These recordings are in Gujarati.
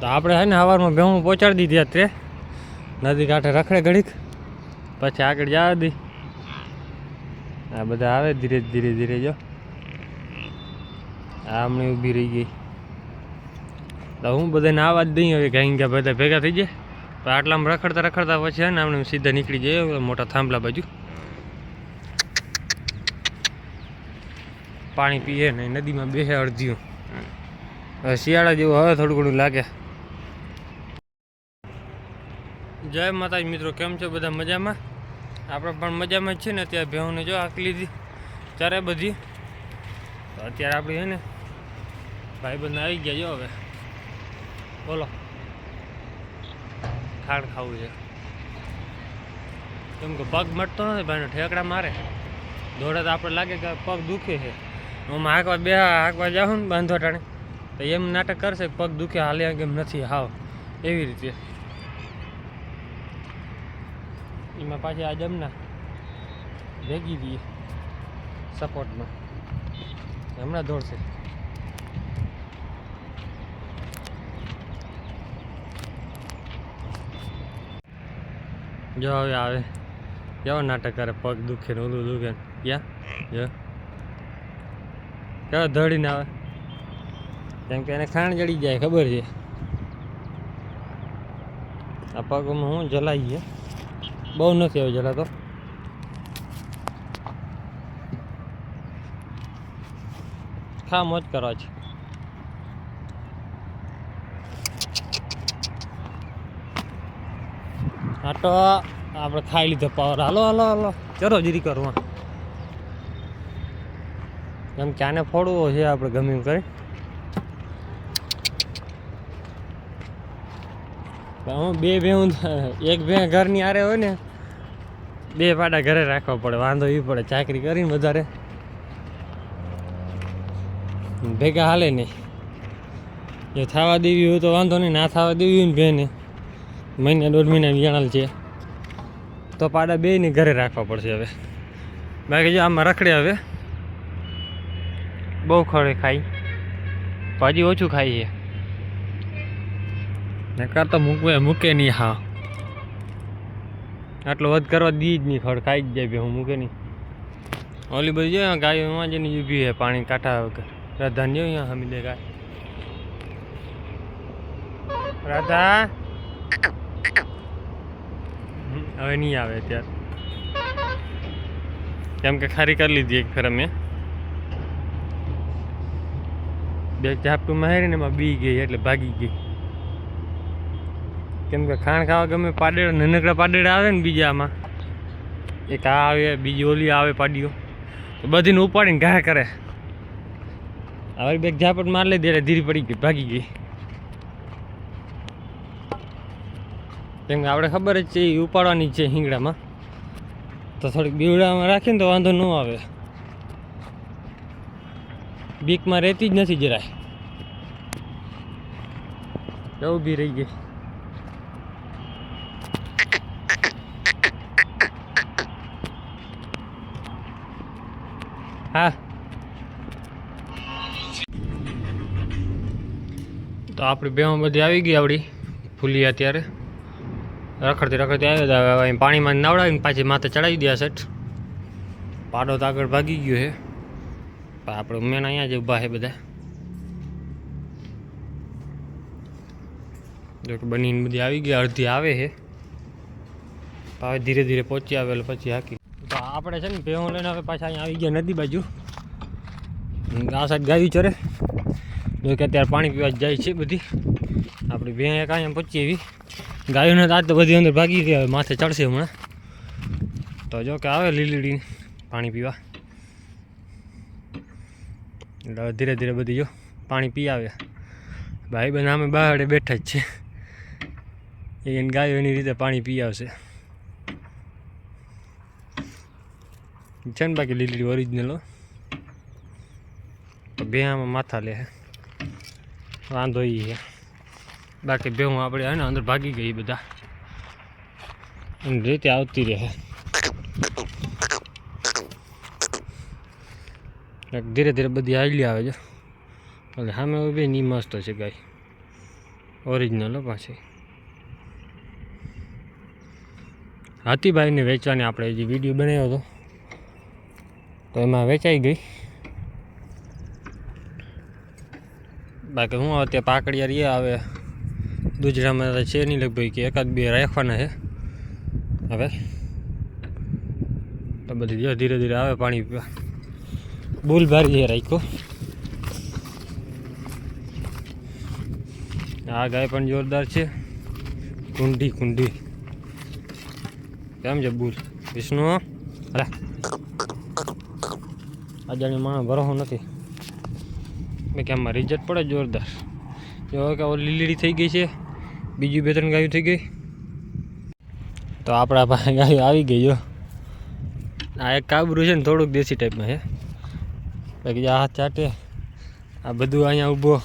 તો આપણે છે ને સવારમાં ભેહું પહોંચાડી દીધી અત્રે. નદી કાંઠે રખડે ઘડીક. પછી આગળ જવા દી. આ બધા આવે ધીરે ધીરે ધીરે જો. આ હમણાં ઊભી રહી ગઈ. તો હું બધાને આવા જ દઈ હવે ગાઈ ગયા બધા ભેગા થઈ જાય તો આટલામાં રખડતા રખડતા પછી ને આપણે સીધા નીકળી જઈએ મોટા થાંભલા બાજુ. પાણી પીએ ને નદીમાં બેસે અડધીયું. શિયાળા જેવું હવે થોડું ઘણું લાગે. જય માતાજી મિત્રો, કેમ છો બધા મજામાં? આપણે પણ મજામાં જ છે ને ત્યાં ભેહુંને જો આંકી લીધી, ચારે બધી. અત્યારે આપણે છે ને, ભાઈબંધ આવી ગયા જો હવે. બોલો, ખાડ ખાવું છે. કેમ કે પગ મટતો નથી ભાઈનો, ઠેકડા મારે. દોડે તો આપણે લાગે કે પગ દુખે છે. હું હાંકવા બે, હાંકવા જાઉં ને બાંધવા ટાણે. તો એમ નાટક કરશે પગ દુખે હાલ્યા કેમ નથી, હાવ. એવી રીતે. એમાં પાછી આ જમના ભેગી દઈએ સપોર્ટમાં. હમણાં દોડશે. જો હવે આવે. કેવો નાટક કરે? પગ દુખે ને ઓલું દુખે. ને ક્યાં? જો. કેવો ધડીને આવે? કેમ કે એને ખાણ જડી જાય, ખબર છે. આ પગમાં હું જલાઈ છે બહુ નથી હવે જલાતો ખા મોજ કરવા છે. હા તો આપણે ખાઈ લીધો પાવર. હાલો હાલો હાલો. ચલો જીરી કરવા એમ કે આને ફોડવો છે આપણે ગમે એમ કરી હું બે બે હું એક ભે ઘરની આરે હોય ને બે પાડા ઘરે રાખવા પડે, વાંધો એ પડે, ચાકરી કરીને વધારે. ભેગા હાલે નહીં જો થવા દેવી હોય તો વાંધો નહીં, ના થવા દેવી હોય ને બેને. મહિને દોઢ મહિના વિયાણલ છે. તો પાડા બે ને ઘરે રાખવા પડશે હવે. બાકી જો આમાં રખડે હવે. બહુ ખડે ખાઈ. ભાજી ઓછું ખાઈ છે નકર તો મૂકવે, મૂકે નહીં હા. આટલો વધ કરવા દી જ નહીં, ખડ ખાઈ જ જાય હું મૂકે નહીં. ઓલી બધી જો ગાય એમાં જઈને ઊભી છે, પાણી કાંઠા વગર. રાધા, ને અહીંયા હમી દે ગાય. રાધા. હવે નહીં આવે અત્યારે. કેમ કે ખારી કરી લીધી એક ફેર અમે. બે ચાપટું મારીને એમાં બી ગઈ, એટલે ભાગી ગઈ. કેમ કે ખાણ ખાવા ગમે પાડેડા, નાનકડા પાડેડા આવે ને બીજામાં. એક આ આવે, બીજી ઓલી આવે પાડીઓ. તો બધીને ઉપાડીને ઘા કરે. હવે બે ઝાપટ માર લઈ દે ધીરી પડી ગઈ, ભાગી ગઈ. કેમ કે આપણે ખબર જ છે એ ઉપાડવાની છે હિંગડામાં તો થોડીક બીવડામાં રાખીને તો વાંધો ન આવે. બીકમાં રહેતી જ નથી જરાય. બી રહી ગઈ. હા. તો આપણી બેમાં બધી આવી ગઈ આપણી ફૂલી અત્યારે. રખડતી રખડતી આવી હવે અહીં પાણીમાં નવડાવીને પાછી માથે ચડાવી દે સેટ પાડો તો આગળ ભાગી ગયો છે પણ આપણે મેન અહીંયા જ ઊભા છે બધા. બનીને બધી આવી ગઈ અડધી આવે છે હવે ધીરે ધીરે પહોંચી આવે એટલે પછી હાકી. આપણે છે ને, ભેહું લઈને હવે પાછા અહીંયા આવી ગયા નદી બાજુ. આ સાઈડ ગાયું ચરે જો કે અત્યારે પાણી પીવા જાય છે બધી. આપણી ભેં એક અહીંયા પચી એવી ગાયોને તો આજ તો બધી અંદર ભાગી ગઈ હવે માથે ચડશે હમણાં. તો જો કે આવે લીલીડી પાણી પીવા. એટલે ધીરે ધીરે બધી જો પાણી પી આવે. ભાઈ બહેન અમે બહાર બેઠા જ છે. એને ગાયો એની રીતે પાણી પી આવશે. છે ને બાકી લીલી ઓરિજિનલ આમાં માથા લે વાંધો એ છે બાકી બે હું આપણે, હે ને, અંદર ભાગી ગઈ બધા. એની રીતે આવતી રહે. ધીરે ધીરે બધી હાલી આવે છે. એટલે સામે બી ની મસ્ત છે ગાય. ઓરિજિનલ પાછી. હાથીભાઈને વેચવાની આપણે જે વીડિયો બનાવ્યો હતો. તો એમાં વેચાઈ ગઈ. બાકી હું અત્યારે પાકડિયા રહ્યા આવે દૂજરામાં છે નહીં લગભગ કે એકાદ બે રાખવાના છે. હવે તો બધી ધીરે ધીરે આવે પાણી પીવા. બુલ ભારી છે રાખ્યો. આ ગાય પણ જોરદાર છે. કુંડી કુંડી. કેમ છે બુલ? વિષ્ણુ અરે અજાણી માણસ ભરોસો નથી. મેં કે આમાં રિઝલ્ટ પડે જોરદાર. જો કે ઓલી લીલી થઈ ગઈ છે, બીજી બે ત્રણ ગાયું થઈ ગઈ. તો આપણા પાસે ગાયું આવી ગઈ, જો. આ એક કાબરું છે ને, થોડુંક દેશી ટાઈપમાં છે. બાકી આ હાથ ચાટે, આ બધું અહીંયા ઊભો.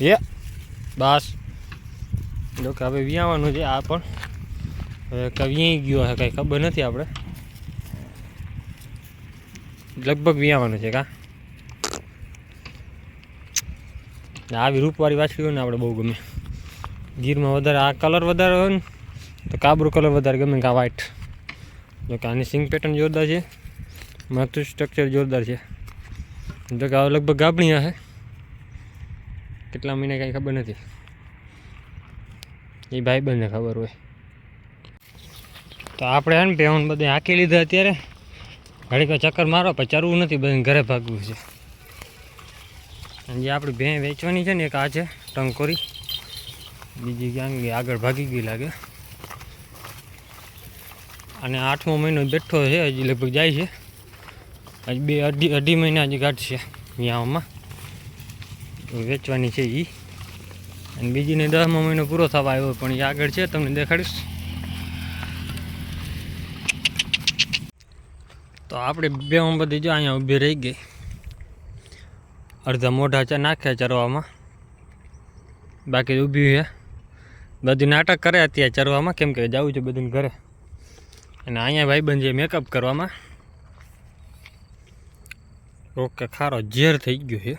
એ બસ. જો કે હવે વ્યાવાનું છે આ પણ. હવે કવિયાઈ ગયો હે કંઈ ખબર નથી આપણે. લગભગ વિયાવાનું છે કા? આવી રૂપવાળી વાછડી હોય ને આપણે બહુ ગમે. ગીરમાં વધારે આ કલર વધારે હોય ને, તો કાબરું કલર વધારે ગમે કે આ વ્હાઈટ જો કે આની સિંગ પેટર્ન જોરદાર છે. માથું સ્ટ્રક્ચર જોરદાર છે. જો કે લગભગ ગાબણી હશે કેટલા મહિને કાંઈ ખબર નથી. એ ભાઈ બંને ખબર હોય. તો આપણે હે ને પેહન બધે હાંકી લીધા અત્યારે. ઘડીક ચક્કર મારો, પણ ચરવું નથી બધું ઘરે ભાગવું છે. જે આપણી ભેં વેચવાની છે ને, એક આ છે, ટંકોરી. બીજી ક્યાંક આગળ ભાગી ગઈ લાગે. અને આઠમો મહિનો બેઠો છે, હજી લગભગ જાય છે. હજી બે, અઢી અઢી મહિના હજી કાઢશે યામાં વેચવાની છે એ અને બીજીને દસમો મહિનો પૂરો થવા આવ્યો, પણ એ આગળ છે, તમને દેખાડીશ. તો આપણે બે બધી જો અહીંયા ઊભી રહી ગઈ. અડધા મોઢા નાખ્યા ચરવામાં. બાકી ઊભી છે બધું નાટક કરે અત્યારે ચરવામાં, કેમ કે જવું છે બધું ઘરે. અને અહીંયા ભાઈબંધ છે મેકઅપ કરવામાં. ઓકે, ખારો ઝેર થઈ ગયો છે.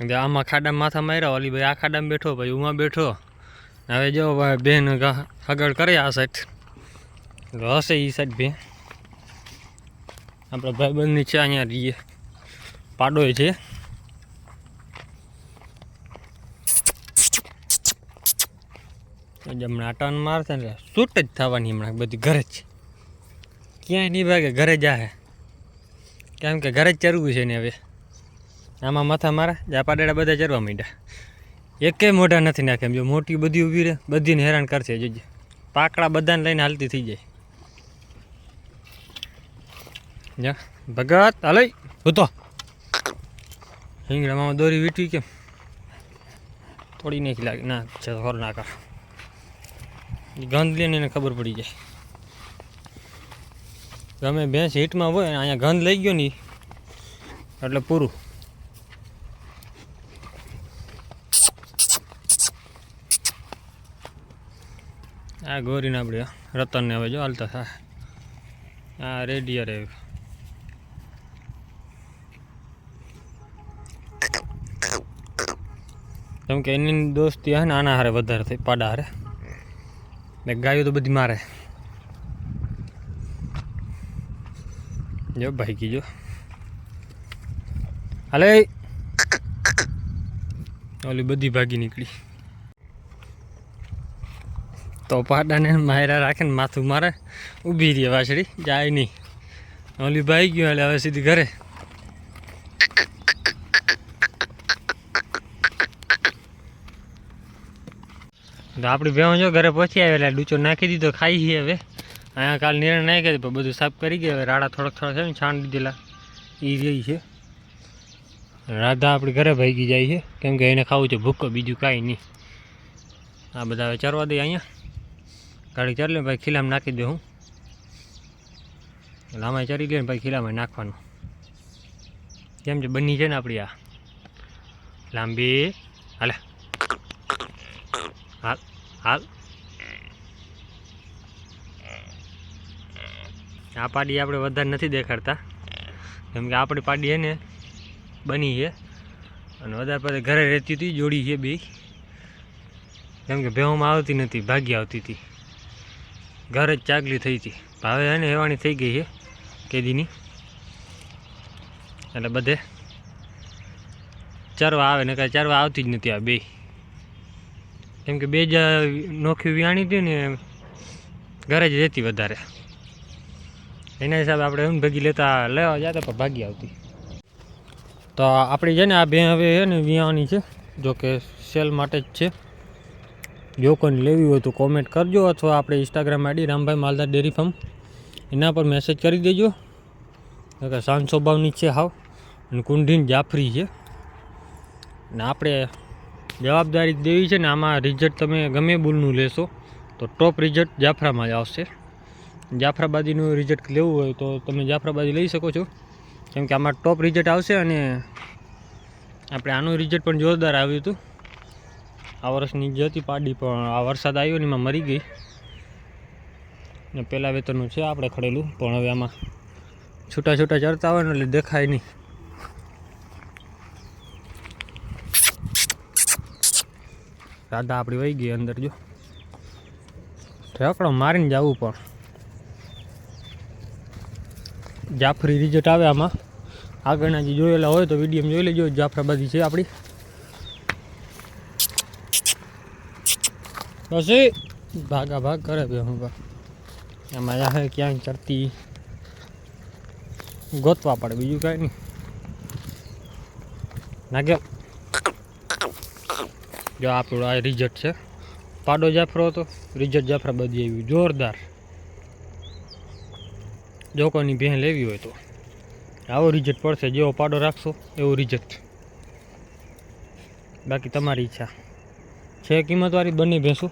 એટલે આમાં ખાડામાં માથા માર્યા ઓલી ભાઈ આ ખાડામાં બેઠો ભાઈ ઉમાં બેઠો. હવે જો ભાઈ બેન આગળ કરે આ સાઈડ હશે એ સાઈડ ભાઈ આપણે ભાઈબંધની છે અહીંયા રહીએ પાડોય છે. હમણાં આટાન મારશે ને શૂટ જ થવાની હમણાં બધી ઘરે જ. ક્યાંય નહીં ભાગે, ઘરે જાહે કેમ કે ઘરે જ ચરવું છે ને હવે. આમાં માથા મારા જા પાડેડા બધા ચરવા માંડ્યા. એકે મોઢા નથી નાખે એમ જો મોટી બધી ઊભી રહે, બધીને હેરાન કરશે જોજે. પાકડા બધાને લઈને હાલતી થઈ જાય. જા, ભગત હાલઈ ભૂતો હિંગડામાં દોરી વીટવી કેમ? થોડી નાખી લાગે. ના, છે ખોર ઈ ગંધ લઈને એને ખબર પડી જાય. ગમે ભેંસ હીટમાં હોય ને અહીંયા ગંધ લઈ ગયો ને એટલે પૂરું. આ ગોરીને આપણે રતનને હવે જો હાલતા થાય આ રેડી અરે કેમ કે એની દોસ્તી હે ને આના હારે વધારે થઈ, પાડા હારે. ને ગાયો તો બધી મારે. જો ભાઈ કીજો હાલે. ઓલી બધી ભાગી નીકળી. તો પાડાને માયરા રાખે ને માથું મારે. ઊભી રહી વાછડી, જાય નહીં. ઓલી ભાઈ ગયો એટલે હવે સીધી ઘરે. તો આપણી ભેણ જો ઘરે પહોંચી આવે એટલે ડૂચો નાખી દીધો, ખાઈ છે હવે. અહીંયા કાલ નિર્ણય નાખી પણ બધું સાફ કરી ગયા, હવે રાડા થોડાક થોડાક છે ને છાણ દીધેલા એ જઈ છે. રાધા આપણી ઘરે ભાગી જાય છે. કેમ કે એને ખાવું છે ભૂકો બીજું કાંઈ નહીં. આ બધા હવે ચરવા દઈએ અહીંયા. ગાડી ચરી લે ભાઈ ખીલામાં નાખી દે હું. લાંબાઈ ચરી લે ભાઈ ખીલામાં નાખવાનું. કેમ છે? બની છે ને આપણી આ. લાંબી. હાલે. હાલ. આ પાડી આપણે વધારે નથી દેખાડતા. કેમ કે આપણી પાડી છે ને બની છે અને વધારે પડે ઘરે રહેતી હતી, જોડી છે બે કેમ કે ભેહોમાં આવતી નથી, ભાગી આવતી હતી. ઘરે જ ચાગલી થઈ હતી. હવે એને હેવાણી થઈ ગઈ છે કેદીની. એટલે બધે ચરવા આવે ને કાંઈ ચરવા આવતી જ નથી આ બે કેમ કે બે જ નોખી વ્યાણી હતી ને ઘરે જ રહેતી વધારે. એના હિસાબે આપણે એમ ભેગી લેતા લેવા જતા પણ ભાગી આવતી. તો આપણી છે ને આ બે હવે છે ને વ્યાણી છે, જો કે સેલ માટે જ છે. જો કોઈને લેવી હોય તો કોમેન્ટ કરજો અથવા આપણે Instagram ID Rambhai Maldar dairy farm એના પર મેસેજ કરી દેજો. કે સાંજ સ્વભાવની છે હાવ. અને કુંઢીન જાફરી છે. ને આપણે જવાબદારી દેવી છે ને આમાં રિઝલ્ટ તમે ગમે બુલનું લેશો. તો ટોપ રિઝલ્ટ જાફરામાં જ આવશે. જાફરાબાદીનું રિઝલ્ટ લેવું હોય તો તમે જાફરાબાદી લઈ શકો છો. કેમ કે આમાં ટોપ રિઝલ્ટ આવશે અને આપણે આનું રિઝલ્ટ પણ જોરદાર આવ્યું હતું. આ વર્ષની જે હતી પાડી પણ આ વરસાદ આવ્યો ને એમાં મરી ગઈ. ને પહેલાં વેતરનું છે આપણે ખડેલું, પણ હવે આમાં છૂટા છૂટા ચડતા હોય ને એટલે દેખાય નહીં. રાધા આપણી વહી ગઈ અંદર, જો. ઠેકડો મારીને જવું પણ. જાફરી રિઝલ્ટ આવે આમાં. આગળના જે જોયેલા હોય તો વીડિયો જોઈ લેજો, જાફરાબાદી છે આપણી. પછી ભાગા ભાગ કરે બે હું એમાં યા ક્યાંય ચડતી ગોતવા પડે, બીજું કાંઈ નહીં. નાગ્યો જો આપણું આ રિઝલ્ટ છે. પાડો જાફરો હતો. રિઝલ્ટ બધી આવ્યું જોરદાર. જો કોઈની ભેં લેવી હોય તો. આવો રિઝલ્ટ પડશે. જેવો પાડો રાખશો, એવો રિઝલ્ટ બાકી તમારી ઈચ્છા. છે કિંમતવાળી બંને ભેંસો.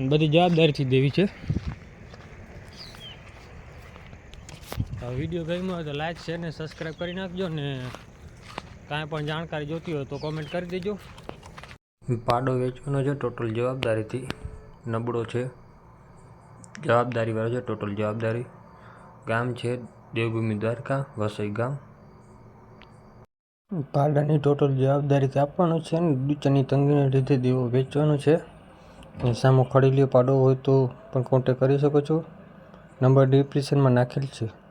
બધી જવાબદારીથી દેવી છે. વીડિયો ગમ્યો હોય તો લાઈક શેર ને સબસ્ક્રાઈબ કરી નાખજો ને કાંઈ પણ જાણકારી જોતી હોય તો કોમેન્ટ કરી દેજો. પાડો વેચવાનો છે ટોટલ જવાબદારીથી નબળો છે. જવાબદારીવાળો છે ટોટલ જવાબદારી. ગામ છે દેવભૂમિ દ્વારકા, વસઈ ગામ. પાડાની ટોટલ જવાબદારીથી આપવાનો છે ને દૂચની તંગીને લીધે દેવો વેચવાનો છે. સામો ખડીલીઓ પાડો હોય તો પણ કોન્ટેક કરી શકો છો. નંબર ડિસ્ક્રિપ્શનમાં નાખેલ છે.